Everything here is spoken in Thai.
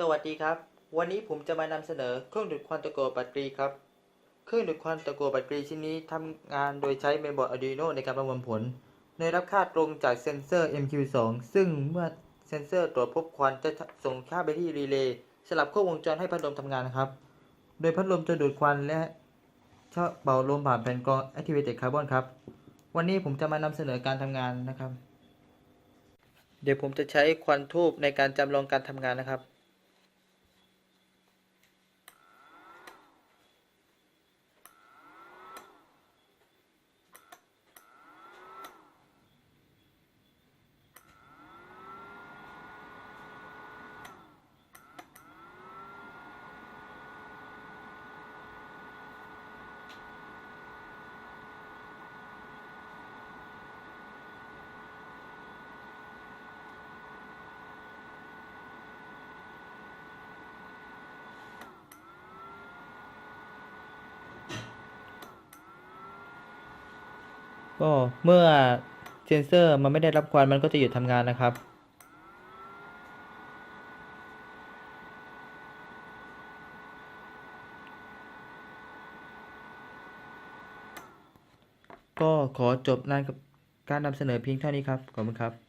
สวัสดีครับ วันนี้ผมจะมานำเสนอเครื่องดูดควันตะกั่วแบตเตอรี่ครับ เครื่องดูดควันตะกั่วแบตเตอรี่ชิ้นนี้ทำงานโดยใช้เมนบอร์ด Arduino ในการประมวลผล โดยรับค่าตรงจากเซ็นเซอร์ MQ2 ซึ่งเมื่อเซ็นเซอร์ตรวจพบควันจะส่งค่าไปที่รีเลย์สลับขั้ววงจรให้พัดลมทำงานครับ โดยพัดลมจะดูดควันและเป่าลมผ่านแผ่นกรอง Activated Carbon ครับ วันนี้ผมจะมานำเสนอการทำงานนะครับ เดี๋ยวผมจะใช้ควันทูบในการจำลองการทำงานนะครับ ก็เมื่อเซนเซอร์มันไม่ได้รับควันมันก็จะหยุดทำงานนะครับ ก็ขอจบงานกับการนำเสนอเพียงเท่านี้ครับ ขอบคุณครับ